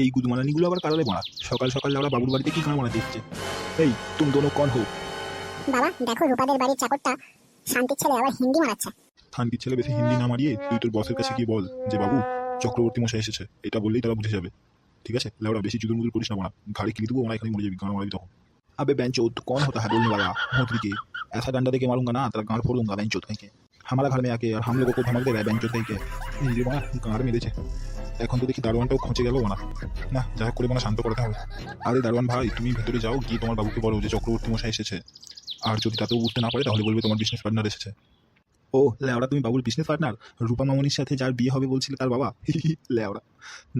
এই গুদমালানিগুলো আবার কারালে মারা সকাল সকাল লাউড়া বাবুর বাড়িতে কি গান মারা দিচ্ছে এই তুমি দোনো কন হোক বাবা দেখো রূপাদের বাড়ির চাকরটা শান্তির ছেলে আবার হিন্দি মারাচ্ছে খানকির ছেলে বেশি হিন্দি না মারিয়ে তুই তোর বসের কাছে গিয়ে বল যে বাবু চক্রবর্তী মশাই এসেছে এটা বললেই তারা বুঝে যাবে ঠিক আছে লাউড়া বেশি চুদুর মুদুর করিস না মারা ঘাড়ি কিনে দেবো ওরা এখানে মরে যাবি গান মারাবি তখন अबे बेंचोद कौन होता है बोलने वाला मोतरी के ऐसा डंडा देके मारूंगा ना तेरा गांड फोड़ दूंगा बेंचोद कहीं के हमारा घर में आके और हम लोगों को धमक दे रहा है बेंचोद कहीं के এই রে বানা গাঁড় মেরেছে এখন তো দেখি দারোয়ানটাও খোঁচে গেল না না যা হোক করে মানে শান্ত করাতে হবে আরে দারোয়ান ভাই তুমি ভেতরে যাও গিয়ে তোমার বাবুকে বলো যে চক্রবর্তী মশাই এসেছে আর যদি তাতেও বুঝতে না পারে তাহলে বলবে তোমার বিজনেস পার্টনার এসেছে ও লেওড়া তুমি বাবুর বিজনেস পার্টনার রূপা মামনির সাথে যার বিয়ে হবে বলছিলে তার বাবা লেওড়া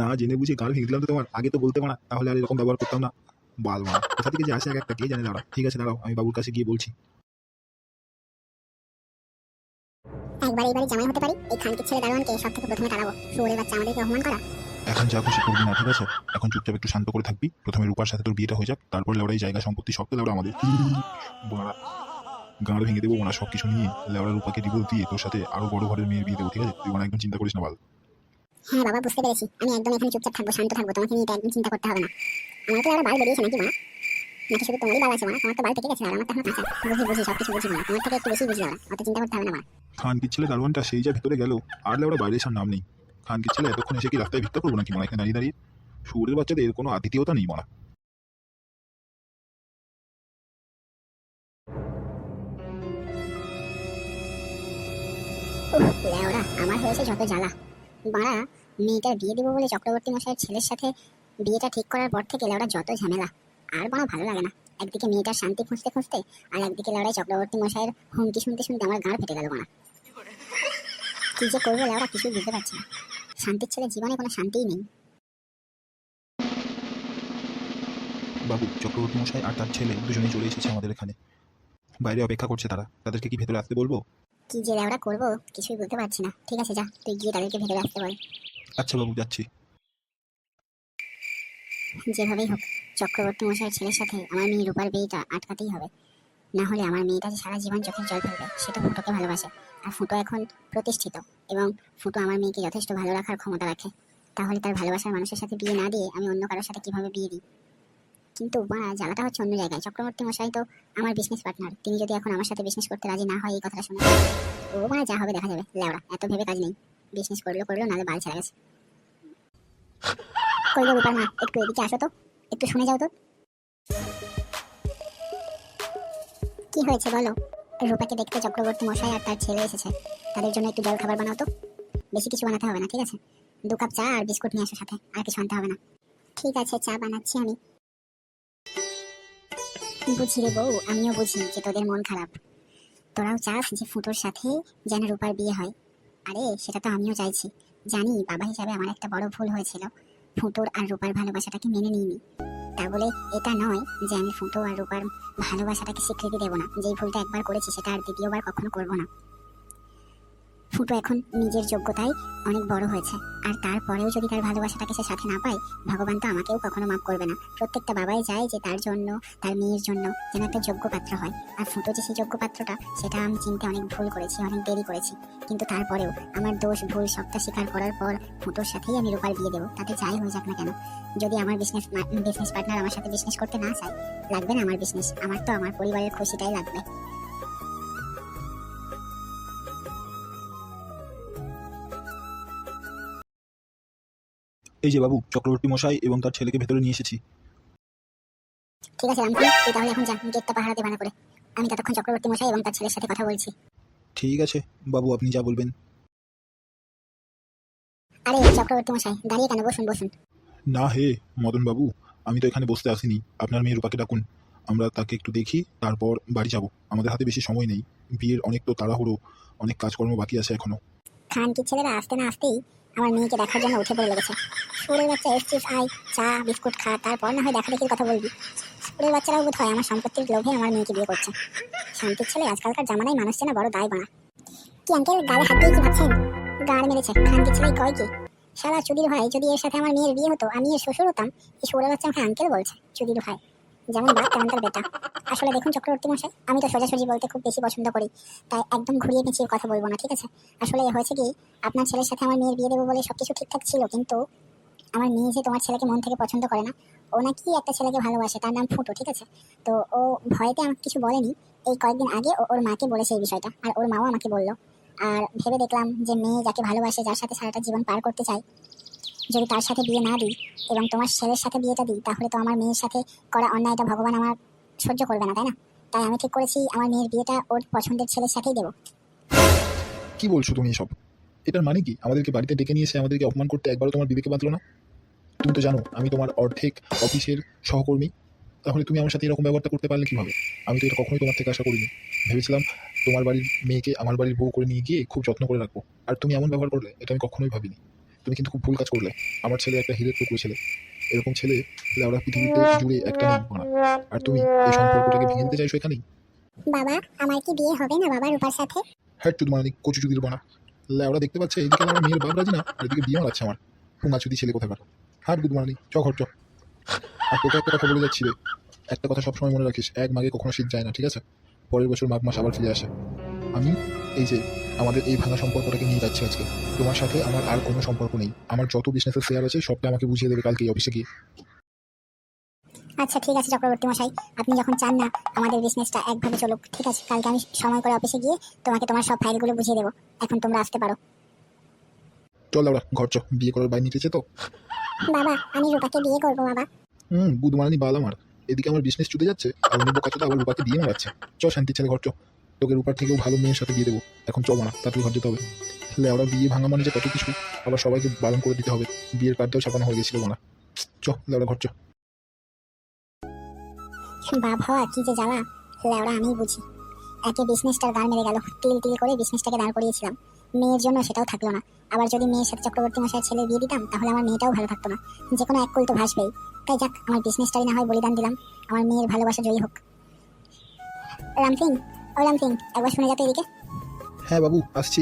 না জেনে বুঝে গাল ভেঙে দিলাম তো তোমার আগে তো বলতে মানা তাহলে আর এরকম ব্যবহার করতাম না বাল মারা কোথা থেকে যে আসে এক একটা কে জানে দাঁড়া ঠিক আছে দাঁড়াও আমি বাবুর কাছে গিয়ে বলছি একবার এই বাড়ি জামাই হতে পারি। এই খানকির ছেলে দারোয়ানকে সব থেকে প্রথমে তাড়াবো। শুয়োরের বাচ্চা আমাদেরকে অপমান করা। এখন যা খুশি করবি না ঠিক আছে? এখন চুপচাপ একটু শান্ত করে থাকবি। প্রথমে রূপার সাথে তোর বিয়েটা হয়ে যাক তারপর লেওড়া এই জায়গা সম্পত্তি সব তো লেওড়া আমাদের। বাড়া গাঁড় ভেঙে দেবো ওনা সব কিছু নিয়ে। লেওড়া রূপাকে ডিভোর্স দিয়ে তোর সাথে আরও বড় ঘরের মেয়ে বিয়ে দেবো ঠিক আছে? তুই ওনা একদম চিন্তা করিস না বাল। হ্যাঁ বাবা বুঝতে পেরেছি। আমি একদম এখানে চুপচাপ থাকব শান্ত থাকব। তোমাকে নিয়ে একদম চিন্তা করতে হবে না। আমার তো আর বাল বেরিয়েছে নাকি মা? শুধু তোমারই বাল আছে মা তোমার তো বাল থেকে গেছে আর আমার তো এখন কাঁচা বুঝি বুঝি সব কিছু বুঝি তোমার থেকে একটু বেশি বুঝি ওরা অত চিন্তা করতে হবে না খানকির ছেলে দারোয়ানটা সেই যা ভিতরে গেল আর বাইরে আসার নাম নেই। খানকির ছেলে এতক্ষণ এসে কি রাস্তায় ভিক্ষা করব নাকি মানে এখানে দাঁড়িয়ে দাঁড়িয়ে? সুরের বাচ্চাদের কোনো আতিথেয়তা নেই লেওরা আমার হয়েছে যত জ্বালা। বাড়া মেয়েটার বিয়ে দেবো বলে চক্রবর্তী মশাইয়ের ছেলের সাথে বিয়েটা ঠিক করার পর থেকে লেওরা যত ঝামেলা। আর বাড়া ভালো লাগে না। একদিকে মেয়েটার শান্তি খুঁজতে খুঁজতে আর একদিকে লেওড়ায় চক্রবর্তী মশাইয়ের হুমকি শুনতে শুনতে আমার গাঁড় ফেটে গেল বাড়া কি যে করব লেওরা কিছুই বুঝতে পারছি না। শান্তির ছেলে জীবনে কোনো শান্তিই নেই। বাবু চক্রবর্তী মশাই আর তার ছেলে দুজনেই চলে এসেছে আমাদের এখানে। বাইরে অপেক্ষা করছে তারা। তাদেরকে কি ভেতরে আসতে বলব? কি যে লেওরা করব কিছুই বুঝতে পারছি না। ঠিক আছে যা তুই গিয়ে তাদেরকে ভেতরে আসতে বল। আচ্ছা বাবু যাচ্ছি। যেভাবেই হোক চক্রবর্তী মশাইয়ের ছেলের সাথে আমার মেয়ে রূপার বিয়েটা আটকাতেই হবে। না হলে আমার মেয়েটা যে সারা জীবন চোখের জল ফেলবে, সেটা ফুটোকে ভালোবাসে। আর ফুটো এখন প্রতিষ্ঠিত এবং ফুটো আমার মেয়েকে যথেষ্ট ভালো রাখার ক্ষমতা রাখে। তাহলে তার ভালোবাসার মানুষের সাথে বিয়ে না দিয়ে আমি অন্য কারোর সাথে কীভাবে বিয়ে দিই? কিন্তু জ্বালাটা হচ্ছে অন্য জায়গায়। চক্রবর্তী মশাই তো আমার বিজনেস পার্টনার তিনি যদি এখন আমার সাথে বিজনেস করতে রাজি না হয়, এই কথাটা শুনে ও মানে যা হবে দেখা যাবে। লেওড়া, এত ভেবে কাজ নেই। বিজনেস করল করল, নাহলে বাল ছেড়ে গেছে। কই গো না একটু এদিকে আসো তো। একটু শুনে যাও তো। কি হয়েছে বলো? রূপাকে দেখতে চক্রবর্তী মশাই আর তার ছেলে এসেছে। তাদের জন্য একটু জল খাবার বানাও তো। বেশি কিছু বানাতে হবে না, ঠিক আছে? দু কাপ চা আর বিস্কুট নিয়ে আসো সাথে, আর কিছু আনতে হবে না। ঠিক আছে, চা বানাচ্ছি আমি। বুঝি রে বউ, আমিও বুঝি যে তোদের মন খারাপ। তোরাও চাস যে ফুটোর সাথে যেন রূপার বিয়ে হয়। আরে, সেটা তো আমিও চাইছি। জানি বাবা হিসাবে আমার একটা বড় ভুল হয়েছিল। ফুটোর আর রূপার ভালোবাসাটাকে মেনে নিইনি। তা বলে এটা নয় যে আমি ফুটো আর রূপার ভালোবাসাটাকে স্বীকৃতি দেবো না। যেই ভুলটা একবার করেছি সেটা আর দ্বিতীয়বার কখনো করব না। ফুটো এখন নিজের যোগ্যতায় অনেক বড় হয়েছে। আর তারপরেও যদি তার ভালোবাসাটাকে সে সাথে না পায়, ভগবান তো আমাকেও কখনো মাফ করবে না। প্রত্যেকটা বাবাই চায় যে তার জন্য, তার মেয়ের জন্য যেন একটা যোগ্য পাত্র হয়। আর ফুটো যে সেই যোগ্য পাত্রটা, সেটা আমি চিনতে অনেক ভুল করেছি, অনেক দেরি করেছি। কিন্তু তারপরেও আমার দোষ, ভুল সবটা স্বীকার করার পর ফুটোর সাথেই আমি রূপার বিয়ে দেবো। তাতে যাই হয়ে যাক না কেন? যদি আমার বিজনেস বিজনেস পার্টনার আমার সাথে বিজনেস করতে না চায়, লাগবে না আমার বিজনেস আমার তো আমার পরিবারের খুশিটাই লাগবে। এই যে বাবু চক্রবর্তী মশাই এবং তার ছেলেকে ভেতরে নিয়ে এসেছি। ঠিক আছে রামফুল তুই তাহলে এখন যা গেটটা পাহারা দিয়ে ভালো করে। আমি ততক্ষণ চক্রবর্তী মশাই এবং তার ছেলের সাথে কথা বলছি। ঠিক আছে বাবু আপনি যা বলবেন। আরে চক্রবর্তী মশাই দাঁড়িয়ে কেন? বসুন বসুন। না হে মদন বাবু আমি তো এখানে বসতে আসিনি। আপনার মেয়ে রূপাকে ডাকুন। আমরা তাকে একটু দেখি তারপর বাড়ি যাব। আমাদের হাতে বেশি সময় নেই। বিয়ের অনেক তো তাড়াহুড়ো অনেক কাজকর্ম বাকি আছে এখনও। খান কি ছেলেরা আসতে না আসতেই আমার মেয়েকে দেখার জন্য উঠে পড়ে লেগেছে। সুরের বাচ্চা এসছিস, আয়, চা, বিস্কুট খা, তারপর না হয় দেখা দেখির কথা বলবি। সুরের বাচ্চারাও বোধ হয় আমার সম্পত্তির লোভে আমার মেয়েকে বিয়ে করছে। শান্তির ছেলে আজকালকার জামানায় মানুষ চেনা বড় দায় বানা কি আঙ্কেল, গালে হাত দিয়ে কি ভাবছেন? গাড় মেরেছে। কি ছেলে কয় কি? সারা চুদির ভাই, যদি এর সাথে আমার মেয়ের বিয়ে হতো আমি এর শ্বশুর হতাম, এই সুরের বাচ্চা আমাকে আঙ্কেল বলছে, চুদির ভাই। যেমন বাপ তেমন তার বেটা। আসলে দেখুন, চক্রবর্তী মশাই, আমি তো সোজাসুজি বলতে খুব বেশি পছন্দ করি। তাই একদম ঘুরিয়ে পেঁচিয়ে কথা বলব না, ঠিক আছে? আসলে হয়েছে কি, আপনার ছেলের সাথে আমার মেয়ের বিয়ে দেবো বলে সবকিছু ঠিকঠাক ছিল, কিন্তু আমার মেয়ে যে তোমার ছেলেকে মন থেকে পছন্দ করে না, ও নাকি একটা ছেলেকে ভালোবাসে, তার নাম ফুটো, ঠিক আছে? তো ও ভয়তে আমাকে কিছু বলেনি। এই কয়েকদিন আগে ও ওর মাকে বলেছে এই বিষয়টা, আর ওর মাও আমাকে বলল। আর ভেবে দেখলাম যে মেয়ে যাকে ভালোবাসে, যার সাথে সারাটা জীবন পার করতে চায় যদি তার সাথে বিয়ে না দিই এবং তোমার ছেলের সাথে বিয়েটা দিই, তাহলে তো আমার মেয়ের সাথে করা অন্যায়টা ভগবান আমার সহ্য করবে না, তাই না? তাই আমি ঠিক করেছি, আমার মেয়ের বিয়েটা ওর পছন্দের ছেলের সাথেই দেবো। কি বলছো তুমি এসব? এটার মানে কি? আমাদেরকে বাড়িতে ডেকে নিয়ে এসে আমাদেরকে অপমান করতে একবারও তোমার বিবেকে বাঁধলো না? তুমি তো জানো, আমি তোমার অর্ধেক অফিসের সহকর্মী। তাহলে তুমি আমার সাথে এরকম ব্যবহারটা করতে পারলে কীভাবে? আমি তো এটা কখনোই তোমার থেকে আশা করিনি। ভেবেছিলাম তোমার বাড়ির মেয়েকে আমার বাড়ির বউ করে নিয়ে গিয়ে খুব যত্ন করে রাখব। আর তুমি এমন ব্যবহার করলে, এটা আমি কখনোই ভাবিনি। তুমি কিন্তু খুব ভুল কাজ করলে। আমার ছেলে একটা হিরের টুকরো ছেলে। এরকম ছেলে ওরা পৃথিবীতে জুড়ে একটা নেই মানা আর তুমি এই সম্পর্কটাকে ভেঙে দিতে চাইছো এখানেই? বাবা আমার কি বিয়ে হবে না বাবা রূপার সাথে? হ্যাঁ চুদ মানে কচু চুদির বানা। ল্যাওড়া দেখতে পাচ্ছে এদিকে আমার মেয়ের বাপ রাজি না আর এদিকে বিয়ে মারাচ্ছে আমার। পুঙা চুদি ছেলে কোথাকার? হাট গুদ মারানি চ ঘর চ। আর তোকে একটা কথা বলে যাচ্ছি রে। একটা কথা সবসময় মনে রাখিস এক মাগে কখনো শীত যায় না ঠিক আছে? পরের বছর মাঘ মাস আবার ফিরে আসে। আমি এই যে আমাদের এই ভাঙা সম্পর্কটাকে নিয়ে যাচ্ছে আজকে। তোমার সাথে আমার আর কোনো সম্পর্ক নেই। আমার যত বিজনেসের শেয়ার আছে সবটা আমাকে বুঝিয়ে দেবে কালকে অফিসে গিয়ে। আচ্ছা ঠিক আছে চক্রবর্তী মশাই। আপনি যখন চান না আমাদের বিজনেসটা একভাবে চলুক ঠিক আছে? কালকে আমি সময় করে অফিসে গিয়ে তোমাকে তোমার সব ফাইলগুলো বুঝিয়ে দেবো। এখন তোমরা আসতে পারো। চল লাউড়া ঘর চ। বিয়ে করার বাইরে নিতেছে তো? বাবা আমি রূপাকে বিয়ে করব বাবা। হুম গুদ বাল আমার। এদিকে আমার বিজনেস চুতে যাচ্ছে আর অন্য বোকাচোদা আবার রূপাকে দিয়ে মারাচ্ছে। চ শান্তি ছেলে ঘর চ। তোকে রূপার থেকেও ভালো মেয়ের সাথে দিয়ে দেবো। এখন চ মানা তাড়াতাড়ি ঘর যেতে হবে। লেওড়া বিয়ে ভাঙা মানে যে কত কিছু, আবার সবাইকে বারণ করে দিতে হবে। বিয়ের কার্ডটাও ছাপানো হয়ে গেছিল মানা। চ, লেওড়া ঘর চ। বাপ হওয়া কি যে জ্বালা। লেওড়া বুঝি। একে বিজনেসটার গান মেরে গেল তিল তিল করে বিজনেসটাকে দাঁড় করিয়েছিলাম। মেয়ের জন্য সেটাও থাকল না। আবার যদি মেয়ের সাথে চক্রবর্তী ছেলে বিয়ে দিতাম, তাহলে আমার মেয়েটাও ভালো থাকতো না। যে কোনো এক কুল তো ভাসবেই। তাই যাক, আমার বিজনেসটাই না হয় বলিদান দিলাম। আমার মেয়ের ভালোবাসা জয়ী হোক। রাম ও সিং একবার শুনে যাতে এদিকে। হ্যাঁ বাবু আসছি।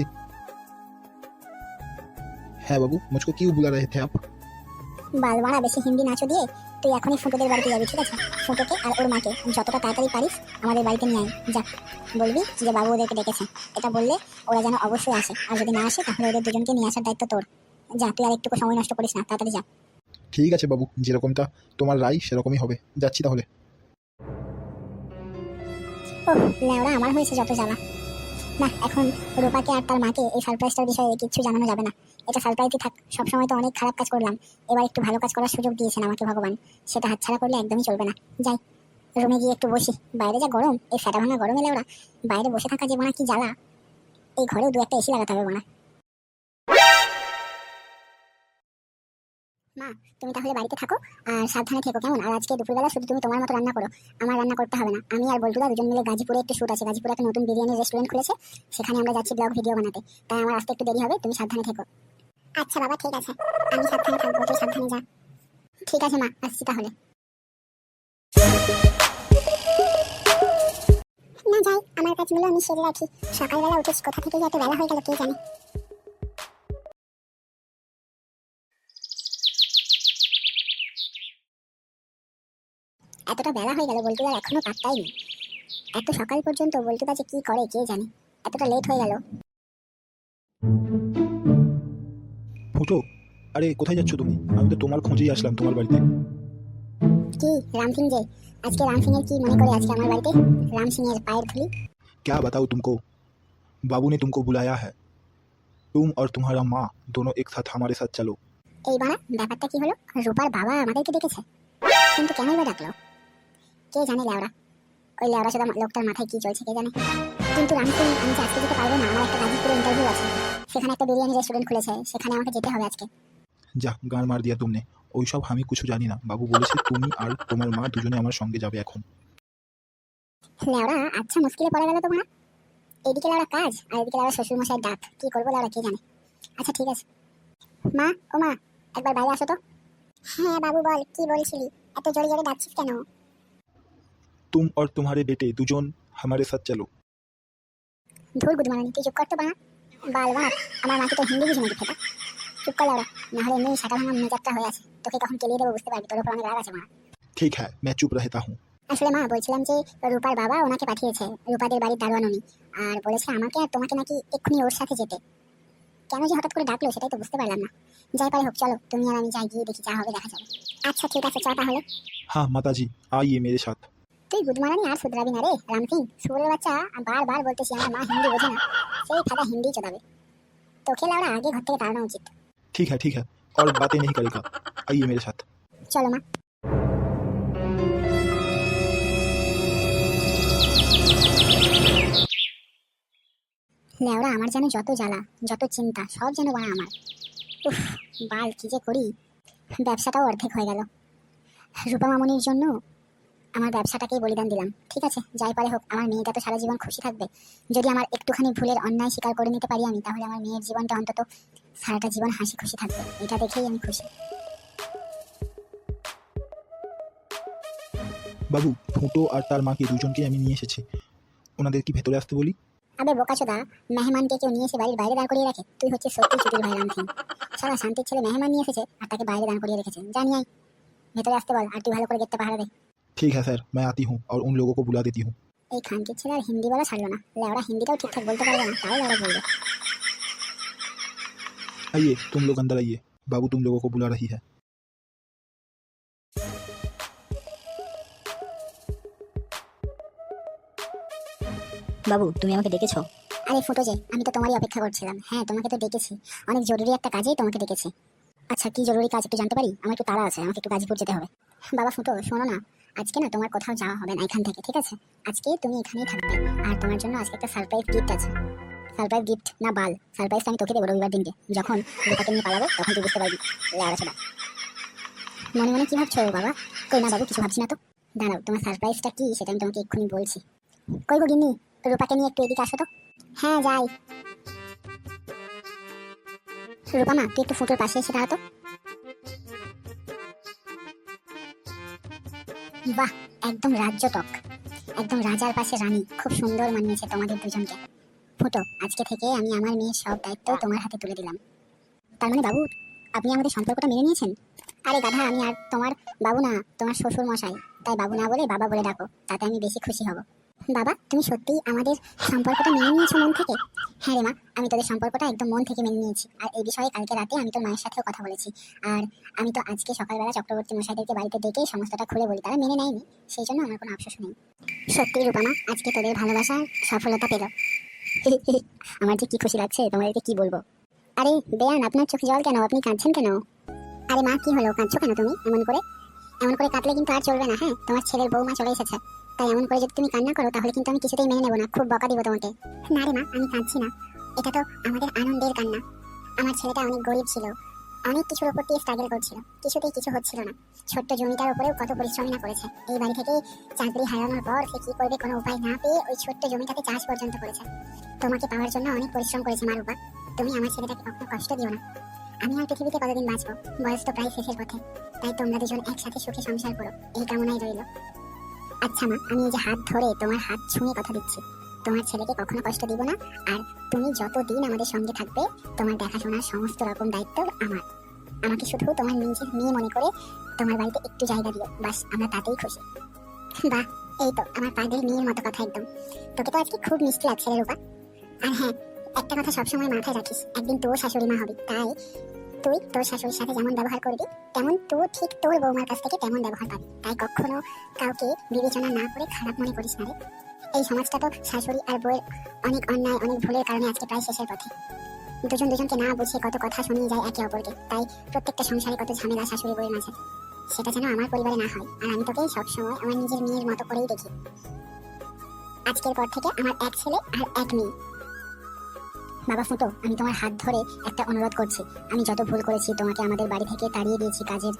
হ্যাঁ বাবু মুঝকো কিউ বুলা রহে থে আপ? বালবাড়া বেশি হিন্দি নাচো দিয়ে তুই এখনই ফুটোদের বাড়িতে যাবি ঠিক আছে? ফুটোকে আর ওর মাকে যতটা তাড়াতাড়ি পারিস আমাদের বাড়িতে নিয়ে আয়। যা বলবি যে বাবু ওদেরকে ডেকেছে। এটা বললে ওরা যেন অবশ্যই আসে। আর যদি না আসে তাহলে ওদের দুজনকে নিয়ে আসার দায়িত্ব তোর। যা তুই আর একটু সময় নষ্ট করিস না তাড়াতাড়ি যা। ঠিক আছে বাবু যেরকমটা তোমার রাই সেরকমই হবে। যাচ্ছি তাহলে। ও ল্যাওড়া আমার হয়েছে যত জ্বালা। না, এখন রূপাকে আর তার মাকে এই সারপ্রাইজটার বিষয়ে কিচ্ছু জানানো যাবে না। এটা সারপ্রাইজই থাক, সবসময় তো অনেক খারাপ কাজ করলাম। এবার একটু ভালো কাজ করার সুযোগ দিয়েছেন আমাকে ভগবান। সেটা হাতছাড়া করলে একদমই চলবে না। যাই, রুমে গিয়ে একটু বসি। বাইরে যা গরম, এই ফ্যাটা ভাঙা গরমে ওরা বাইরে বসে থাকা যে মানা কি জ্বালা। এই ঘরেও দু একটা এসি লাগাতে হবে মানা মা, তুমি তাহলে বাড়িতে থাকো আর সাবধানে থেকো, কেমন? আর আজকে দুপুরবেলা শুধু তুমি তোমার মতো রান্না করো, আমার রান্না করতে হবে না। আমি আর বল্টুদা দুজন মিলে গাজীপুরে একটু শুট আছে। গাজীপুরে একটা নতুন বিরিয়ানি রেস্টুরেন্ট খুলেছে, সেখানে আমরা যাচ্ছি ব্লগ ভিডিও বানাতে। তাই আমার আসতে একটু দেরি হবে, তুমি সাবধানে থেকো। আচ্ছা বাবা, ঠিক আছে। আমি সাবধানে থাকব, তুই সাবধানে যা। ঠিক আছে মা, আসছি তাহলে। না যাই, আমার কাজগুলো আমি সেরে রাখি। সকালবেলা উঠে কোথা থেকে যে এত বেলা হয়ে গেল কে জানে। এতটা বেলা হয়ে গেল বল্টুদার এখনো পাত্তাই নেই এত সকাল পর্যন্ত বল্টুদা যে কি করে কে জানে এতটা লেট হয়ে গেল ফুটো আরে কোথায় যাচ্ছ তুমি আমি তো তোমার খোঁজেই আসলাম তোমার বাড়িতে কি রাম সিং যে আজকে রাম সিং এর কি মনে করে আজকে আমার বাড়িতে রাম সিং এর পায়ের ধুলি क्या बताऊँ तुमको बाबू ने तुमको बुलाया है तुम और तुम्हारा माँ दोनों एक साथ हमारे साथ चलो এই বাড়া ব্যাপারটা কি হলো রূপার বাবা আমাদেরকে ডেকেছে কিন্তু কেনই বা ডাকলো কে জানে লেওরা? ওই লেওরা শুধু লোকটার মাথায় কি চলছে কে জানে? কিন্তু রাম সিং আমি যে আজকে যেতে পারব না আমার একটা গাজীপুরে ইন্টারভিউ আছে। সেখানে একটা বিরিয়ানি রেস্টুরেন্ট খুলেছে সেখানে আমাকে যেতে হবে আজকে। যা গান মার দিয়া তুমনে। ওইসব আমি কিছু জানি না। বাবু বলেছে তুমি আর তোমার মা দুজনে আমার সঙ্গে যাবে এখন। লেওরা আচ্ছা মুশকিলে পড়ে গেল তোমার? এদিকে লেওরা কাজ আর এদিকে লেওরা শ্বশুর মশাই ডাক। কি করব লেওরা কে জানে? আচ্ছা ঠিক আছে। মা ও মা একবার বাইরে আসো তো। হ্যাঁ বাবু বল কি বলছিলি? এত জোরে জোরে ডাকছিস কেন? तुम और तुम्हारे बेटे दुजोन हमारे साथ चलो ধুর গুদমানি তুই চুপ করতে বানা বাল বাপ আমার মাকে তো হিন্দি বুঝি নাকি ফেটা চুপ কর লেওরা নাহলে এমনি সাটা ভাঙা মেজাজটা হয়ে আছে তোকে কখন কেলিয়ে দেবো বুঝতে পারবি তোর উপর অনেক রাগ আছে মা ठीक है मैं चुप रहता हूँ আসলে মা বলছিলাম যে রূপার বাবা ওনাকে পাঠিয়েছে রূপাদের বাড়ির দারোয়ান উনি আর বলেছে আমাকে আর তোমাকে নাকি এক্ষুনি ওর সাথে যেতে কেন যে হঠাৎ করে ডাকলো সেটাই তো বুঝতে পারলাম না যাই পারে হোক চলো তুমি আর আমি যাই গিয়ে দেখি যা হবে দেখা যাবে আচ্ছা ঠিক আছে চ তাহলে हाँ माता जी आइए मेरे साथ তুই গুদমারানি আর শুধরাবি না রে রামসিং সুরের বাচ্চা বারবার বলতেছি আমার মা হিন্দি বোঝে না সেই ফাঁকা হিন্দি চোদাবে তোকে লাউরা আগে ঘর থেকে তাড়ানো উচিত ठीक है ठीक है और बातें नहीं करेगा आइए मेरे साथ চলো মা লেওরা আমার যেন যত জ্বালা যত চিন্তা সব যেন বাড়া আমার উফ বাল কি যে করি ব্যবসাটাও অর্ধেক হয়ে গেল রূপা মামনির জন্য আমার ব্যবসাটাকেই বলিদান দিলাম। ঠিক আছে যাই পারে হোক আমার মেয়েটা তো সারা জীবন খুশি থাকবে। যদি আমার একটুখানি ভুলের অন্যায় স্বীকার করে নিতে পারি আমি তাহলে আমার মেয়ের জীবনটা অন্তত সারাটা জীবন হাসি খুশি থাকবে। এটা দেখেই আমি খুশি। বাবু ফুটো আর তার মাকে দুজনকে আমি নিয়ে এসেছি। ওনাদের কি ভেতরে আসতে বলি? আবে বোকাচোদা মেহমানকে কেউ নিয়ে এসে বাড়ির বাইরে দাঁড় করিয়ে রাখে? তুই হচ্ছে সত্যি চুটির ভাই রামথিং সারা শান্তির ছেলে মেহমান নিয়ে এসেছে আর তাকে বাইরে দাঁড় করিয়ে রেখেছে। জানি আই ভেতরে আসতে বল আর তুই ভালো করে গেটটা পাহারা দে। ठीक है सर मैं आती हूँ और उन लोगों को बुला देती हूँ এই খানকির ছেলে আর হিন্দি বলা ছাড়লো না লেওরা হিন্দিটাও ঠিকঠাক বলতে পারবে না তাও লেওরা বলবে आइए तुम लोग अंदर आइए बाबू तुम लोगों को बुला रही है বাবু তুমি আমাকে ডেকেছো আরে ফুটো যে আমি তো তোমারই অপেক্ষা করছিলাম হ্যাঁ তোমাকে তো ডেকেছি অনেক জরুরি একটা কাজেই তোমাকে ডেকেছি আচ্ছা কি জরুরি কাজ একটু জানতে পারি আমার একটু তাড়া আছে আমাকে একটু গাজীপুর যেতে হবে বাবা ফুটো শোনো না আজকে না তোমার কোথাও যাওয়া হবে না এখান থেকে, ঠিক আছে? আজকে তুমি এখানেই থাকবে। আর তোমার জন্য আজকে একটা সারপ্রাইজ গিফট আছে। সারপ্রাইজ গিফট না বাল সারপ্রাইজটা আমি তোকে দেবো রবিবার দিনকে। যখন রূপাকে নিয়ে পালাবো, তখন তুই বুঝতে পারবি। ছোড়া মনে মনে কি ভাবছ বাবা? কই না বাবু, কিছু ভাবছি না তো? দাঁড়াও, তোমার সারপ্রাইজটা কি সেটা আমি তোমাকে এক্ষুনি বলছি। কই গো গিন্নি, রূপাকে নিয়ে একটু এদিকে আসো তো। হ্যাঁ যাই। রূপা মা, তুই একটু ফুটোর পাশে এসে দাঁড়াতো। বাহ একদম রাজ্য টক একদম রাজার পাশে রানী, খুব সুন্দর মানিয়েছে তোমাদের দুজনকে। ফুটো, আজকে থেকে আমি আমার মেয়ের সব দায়িত্ব তোমার হাতে তুলে দিলাম। তার মানে বাবু, আপনি আমাদের সম্পর্কটা মেনে নিয়েছেন? আরে গাধা, আমি আর তোমার বাবু না, তোমার শ্বশুর মশাই তাই বাবু না বলে বাবা বলে ডাকো, তাতে আমি বেশি খুশি হব। বাবা, তুমি সত্যিই আমাদের সম্পর্কটা মেনে নিয়েছো মন থেকে? হ্যাঁ রে মা, আমি তোদের সম্পর্কটা একদম মন থেকে মেনে নিয়েছি। আর এই বিষয়ে কালকে রাতে আমি তোর মায়ের সাথেও কথা বলেছি। আর আমি তো আজকে সকালবেলা চক্রবর্তী মশাইদেরকে বাড়িতে ডেকেই সমস্তটা খুলে বলি, তারা মেনে নেয়নি। সেই জন্য আমার কোনো আফসোস নেই। সত্যি রূপামা আজকে তোদের ভালোবাসার সফলতা পেল। আমার যে কি খুশি লাগছে তোমাদেরকে কি বলব? আরে, বেয়ান, আপনার চোখে জল কেন? আপনি কাঁদছেন কেন? আরে মা, কি হলো? কাঁদছো কেন তুমি? এমন করে? এমন করে কাঁদলে কিন্তু আর চলবে না হ্যাঁ? তোমার ছেলের বৌমা চলে এসেছে। তাই এমন করে যদি তুমি কান্না করো, তাহলে কিন্তু আমি কিছুতেই মেনে নেব না। খুব বকা দিব তোমাকে। না রে মা, আমি কাঁদছি না। এটা তো আমাদের আনন্দের কান্না। আমার ছেলেটা অনেক গরিব ছিল। অনেক কিছুর উপর দিয়ে স্ট্রাগল করছিল। কিছুতেই কিছু হচ্ছিল না। ছোট্ট জমিটার উপরেও কত পরিশ্রমী না করেছে। এই বাড়ি থেকে চাকরি হারানোর পর সে কি করবে কোনো উপায় না পেয়ে ওই ছোট্ট জমিটাকে চাষ পর্যন্ত করেছে। তোমাকে পাওয়ার জন্য অনেক পরিশ্রম করেছে মা রূপা। তুমি আমার ছেলেটাকে কখনো কষ্ট দিও না। আমি আর পৃথিবীতে কতদিন বাঁচবো? বয়স তো প্রায় শেষের পথে। তাই তোমরা দুজন একসাথে সুখে সংসার করো। এই কামনাই রইল। আচ্ছা মা, আমি এই যে হাত ধরে তোমার হাত ছুঁয়ে কথা দিচ্ছি। তোমার ছেলেকে কখনো কষ্ট দিব না, আর তুমি যতদিন আমাদের সঙ্গে থাকবে, তোমার দেখাশোনার সমস্ত রকম দায়িত্ব আমার। আমাকে শুধু তোমার নিজের মেয়ে মনে করে তোমার বাড়িতে একটু জায়গা দিও, বাস, আমরা তাতেই খুশি। বাহ, এই তো, আমার পাগল মেয়ের মতো কথা একদম। তোকে তো আজকে খুব মিষ্টি লাগছে রে রূপা। আর হ্যাঁ একটা কথা সবসময় মাথায় রাখিস, একদিন তোর শাশুড়ি মা হবি, তাই তুই তোর শাশুড়ির সাথে যেমন ব্যবহার করবি, তেমন তুই ঠিক তোর বৌমার কাছ থেকে তেমন ব্যবহার পাবি। তাই কখনো কাউকে বিবেচনা না করে খারাপ মনে করিস না রে। এই সমাজটা তো শাশুড়ি আর বউয়ের অনেক অন্যায়, অনেক ভুলের কারণে আজকে প্রায় শেষের পথে। দুজন দুজনকে না বুঝিয়ে কত কথা শুনিয়ে যায় একে অপরকে, তাই প্রত্যেকটা সংসারে কত ঝামেলা শাশুড়ি বউয়ের মাঝে। সেটা যেন আমার পরিবারে না হয়, আর আমি তোকে সবসময় আমার নিজের মেয়ের মতো করেই দেখি। আজকের পর থেকে আমার এক ছেলে আর এক মেয়ে। বাবা ফুটো, আমি তোমার হাত ধরে একটা অনুরোধ করছি। আমি যত ভুল করেছি তোমাকে আমাদের বাড়ি থেকে তাড়িয়ে দিয়েছি কাজের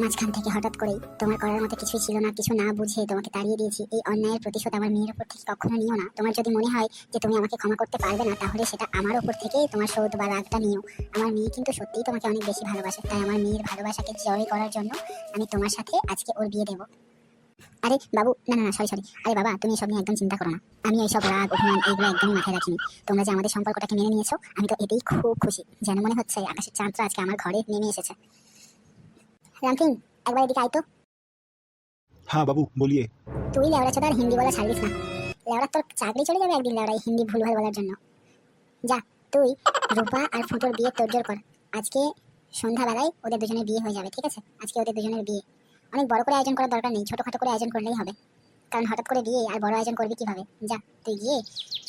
মাঝখান থেকে হঠাৎ করেই। তোমার করার মতো কিছুই ছিল না, কিছু না বুঝে তোমাকে তাড়িয়ে দিয়েছি। এই অন্যায়ের প্রতিশোধ আমার মেয়ের উপর থেকে কখনো নিও না। তোমার যদি মনে হয় যে তুমি আমাকে ক্ষমা করতে পারবে না, তাহলে সেটা আমার উপর থেকেই তোমার শোধ বা রাগটা নিও। আমার মেয়ে কিন্তু সত্যিই তোমাকে অনেক বেশি ভালোবাসে। তাই আমার মেয়ের ভালোবাসাকে জয় করার জন্য আমি তোমার সাথে আজকে ওর বিয়ে দেবো। আরে বাবু না না সরি সরি আরে বাবা তুমি এসব নিয়ে একদম চিন্তা করো না। আমি এইসব রাগ অভিমান এইগুলো একদমই মাথায় রাখিনি। তোমরা যে আমাদের সম্পর্কটাকে মেনে নিয়েছো আমি তো এতেই খুব খুশি। যেন মনে হচ্ছে আকাশের চাঁদটা আজকে আমার ঘরে নেমে এসেছে। একবার এদিকে আয় তো। হ্যাঁ বাবু বলিয়ে। তুই লেওড়া ছাড়া হিন্দি বলা ছাড়িস না। লেওড়া তোর চাকরি চলে যাবে একদিন লেওড়া হিন্দি ভুলভাল বলার জন্য। যা তুই রূপা আর ফুটোর বিয়ে কর। আজকে সন্ধ্যাবেলায় ওদের দুজনের বিয়ে হয়ে যাবে ঠিক আছে? আজকে ওদের দুজনের বিয়ে। অনেক বড় করে আয়োজন করার দরকার নেই ছোটখাটো করে আয়োজন করলেই হবে কারণ হঠাৎ করে বিয়ে আর বড় আয়োজন করবি কিভাবে যা তুই গিয়ে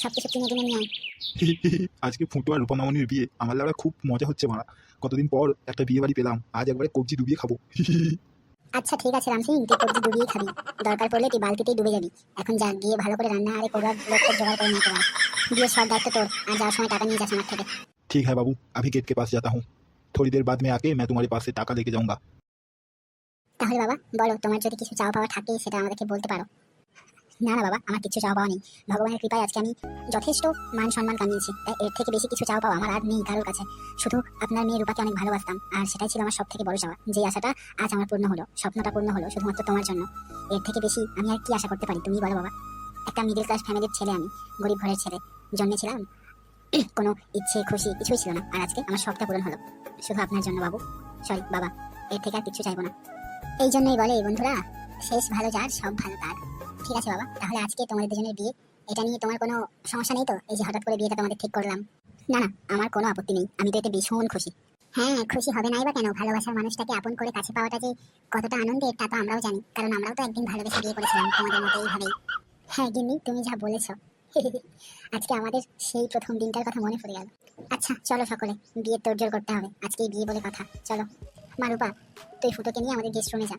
সব কিছু কিনে কিনে নিয়ে আয় আজকে ফুটো আর রূপা মামনির বিয়ে আমার লাউড়া খুব মজা হচ্ছে মারা কতদিন পর একটা বিয়ে বাড়ি পেলাম আজ একবারে কবজি ডুবিয়ে খাবো আচ্ছা ঠিক আছে রাম সিং তুই কবজি ডুবিয়ে খাবি দরকার পড়লে তুই বালতিতেই ডুবে যাবি এখন যা গিয়ে ভালো করে রান্না আরে করবার লোককে জোগাড় করে নিতে পার বিয়ের সব দায়িত্ব তোর আর যাওয়ার সময় টাকা নিয়ে যাস আমার থেকে ठीक है बाबू अभी गेट के पास जाता हूँ थोड़ी देर बाद में आके मैं तुम्हारे पास से टाका लेके जाऊंगा তাহলে বাবা, বলো, তোমার যদি কিছু চাওয়া পাওয়া থাকে, সেটা আমাদেরকে বলতে পারো। না না বাবা, আমার কিছু চাওয়া পাওয়া নেই। ভগবানের কৃপায় আজকে আমি যথেষ্ট মান সম্মান কামিয়েছি। তাই এর থেকে বেশি কিছু চাওয়া পাওয়া আমার আর নেই কারোর কাছে। শুধু আপনার মেয়ে রূপাকে অনেক ভালোবাসতাম, আর সেটাই ছিল আমার সব থেকে বড় চাওয়া। যে আশাটা আজ আমার পূর্ণ হলো, স্বপ্নটা পূর্ণ হলো, শুধুমাত্র তোমার জন্য। এর থেকে বেশি আমি আর কি আশা করতে পারি, তুমি বলো বাবা। একটা মিডল ক্লাস ফ্যামিলির ছেলে আমি, গরিব ঘরের ছেলে। জন্মেছিলাম, কোনো ইচ্ছে, খুশি কিছুই ছিল না। আর আজকে আমার সবটা পূরণ হলো। শুধু আপনার জন্য বাবু। সরি বাবা, এর থেকে আর কিছু চাইব না। এই জন্যই বলে বন্ধুরা, শেষ ভালো যার, সব ভালো তার। ঠিক আছে বাবা, তাহলে আজকে তোমাদের দুজনের বিয়ে, এটা নিয়ে তোমার কোনো সমস্যা নেই তো? এই যে হঠাৎ করে বিয়েটা তোমাদের ঠিক করলাম। না না, আমার কোনো আপত্তি নেই, আমি তো এতে ভীষণ খুশি। হ্যাঁ খুশি হবে নাই বা কেন? ভালোবাসার মানুষটাকে আপন করে কাছে পাওয়াটা যে কতটা আনন্দের, তা তো আমরাও জানি। কারণ আমরাও তো একদিন ভালোবেসে বিয়ে করেছিলাম, তোমাদের মতো এইভাবেই। হ্যাঁ গিন্নি, তুমি যা বলেছ। আজকে আমাদের সেই প্রথম দিনটার কথা মনে পড়ে গেল। আচ্ছা চলো সকলে, বিয়ের তোড়জোড় করতে হবে। আজকে বিয়ে বলে কথা। চলো। মারুপা, তুই ফুটোকে নিয়ে আমাদের গেস্ট রুমে যা।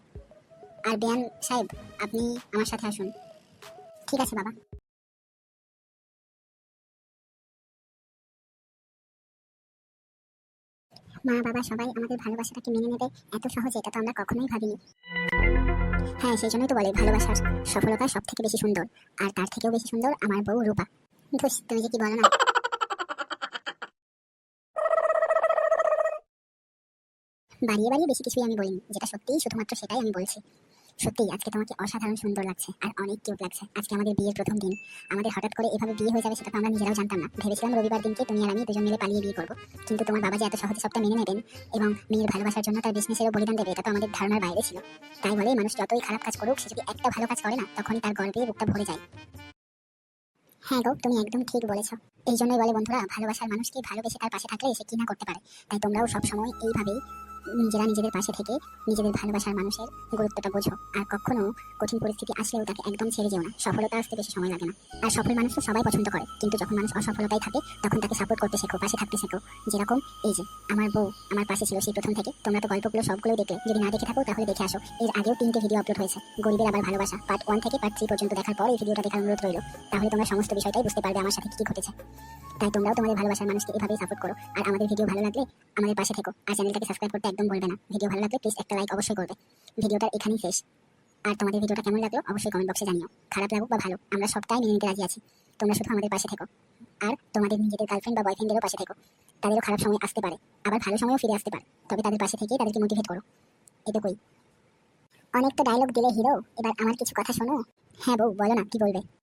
আর বেয়ান সাহেব, আপনি আমার সাথে আসুন। ঠিক আছে, বাবা। মা, বাবা সবাই আমাদের ভালোবাসাটাকে মেনে নেবে এত সহজে, এটা তো আমরা কখনোই ভাবিনি। হ্যাঁ সেই জন্যই তো বলে, ভালোবাসার সফলতা সব থেকে বেশি সুন্দর। আর তার থেকেও বেশি সুন্দর আমার বউ রূপা। তুমি যে কি বলো না। বাড়িয়ে বাড়িয়ে বেশি কিছুই আমি বলিনি। যেটা সত্যিই শুধুমাত্র সেটাই আমি বলছি। সত্যি আজকে তোমাকে অসাধারণ সুন্দর লাগছে আর অনেক কিউট লাগছে। আজকে আমাদের বিয়ের প্রথম দিন। আমাদের হঠাৎ করে এভাবে বিয়ে হয়ে যাবে সেটা তো আমরা নিজেরাও জানতাম না। ভেবেছিলাম রবিবার দিনকে তুমি আর আমি দুজন মিলে পালিয়ে বিয়ে করব। কিন্তু তোমার বাবা যে এত সহজে সবটা মেনে নেবেন এবং মেয়ের ভালোবাসার জন্য তার বিজনেসেরও বলিদান দেবে, এটা তো আমাদের ধারণার বাইরে ছিল। তাই বলে মানুষ যতই খারাপ কাজ করুক, সে যদি একটা ভালো কাজ করে না তখনই তার গল্পে বুকটা ভরে যায়। হ্যাঁ গো, তুমি একদম ঠিক বলেছ। এই জন্যই বলে বন্ধুরা, ভালোবাসার মানুষকে ভালোবেসে তার পাশে থাকলে সে কি না করতে পারে? তাই তোমরাও সবসময় এইভাবেই নিজেরা নিজেদের পাশে থেকে নিজেদের ভালোবাসার মানুষের গুরুত্বটা বোঝো। আর কখনো কঠিন পরিস্থিতি আসলেও তাকে একদম ছেড়ে যেও না। সফলতা আসতে বেশি সময় লাগে না। আর সফল মানুষ তো সবাই পছন্দ করে। কিন্তু যখন মানুষ অসফলতায় থাকে, তখন তাকে সাপোর্ট করতে শেখো, পাশে থাকতে শেখো। যেরকম এই যে, আমার বউ আমার পাশে ছিল সেই প্রথম থেকে। তোমরা তো গল্পগুলো সবগুলো দেখলে। যদি না দেখে থাকো, তাহলে দেখে আসো। এর আগেও তিনটে ভিডিও আপলোড হয়েছে। গরিবের আবার ভালোবাসা। পার্ট ওয়ান থেকে পার্ট থ্রি পর্যন্ত দেখার পর এই ভিডিওটা দেখার অনুরোধ রইল। তাহলে তোমরা সমস্ত বিষয়টাই বুঝতে পারবে আমার সাথে কি ঘটেছে। তাই তোমরাও তোমাদের ভালোবাসার মানুষকে এভাবেই সাপোর্ট করো। আর আমাদের ভিডিও ভালো লাগলে আমাদের পাশে থেকো। আর চ্যানেলটাকে সাবস্ক্রাইব করতে একদম বলবে না। ভিডিও ভালো লাগলে প্লিজ একটা লাইক অবশ্যই করবে। ভিডিওটা এখানেই শেষ। আর তোমাদের ভিডিওটা কেমন লাগল অবশ্যই কমেন্ট বক্সে জানিও। খারাপ লাগুক বা ভালো, আমরা সবটাই মেনে নিতে রাজি আছি। তোমরা শুধু আমাদের পাশে থেকো। আর তোমাদের নিজেদের গার্লফ্রেন্ড বা বয়ফ্রেন্ডেরও পাশে থেকো। তাদেরও খারাপ সময় আসতে পারে, আবার ভালো সময়ও ফিরে আসতে পারে। তবে তাদের পাশে থেকে তাদেরকে মোটিভেট করো। এটুকুই। অনেক তো ডায়লগ দিলে হিরো এবার আমার কিছু কথা শোনো? হ্যাঁ বউ, বলো না, কি বলবে?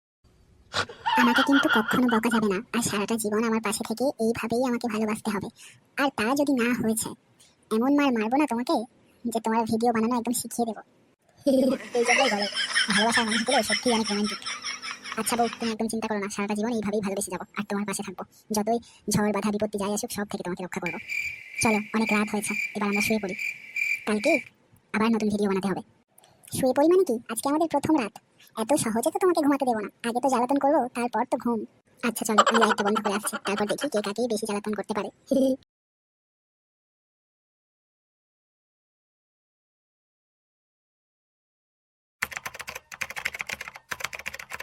আমাকে কিন্তু কখনো বকা যাবে না। আর সারাটা জীবন আমার পাশে থেকে এইভাবেই আমাকে ভালোবাসতে হবে। আর তা যদি না হয়েছে, এমন মার মারবো না তোমাকে যে তোমার ভিডিও বানানো একদম শিখিয়ে দেবো। এই জন্যই বলে অনেক রোমান্টিক। আচ্ছা বউ, তুমি একদম চিন্তা করো না, সারাটা জীবন এইভাবেই ভালোবেসে যাব। আর তোমার পাশে থাকব। যতই ঝড় বাধা বিপত্তি যাই আসুক, সব থেকে তোমাকে রক্ষা করব। চলো, অনেক রাত হয়েছে। এবার আমরা শুয়ে পড়ি। কালকে আবার নতুন ভিডিও বানাতে হবে। শুয়ে পড়ি মানে কি? আজকে আমাদের প্রথম রাত। এত সহজে তো তোমাকে ঘুমাতে দেবো না। আগে তো জ্বালাতন করব, তারপর তো ঘুম। আচ্ছা চলো, আমি লাইটটা বন্ধ করে আসছি। তারপর দেখি কে কাকে বেশি জ্বালাতন করতে পারে।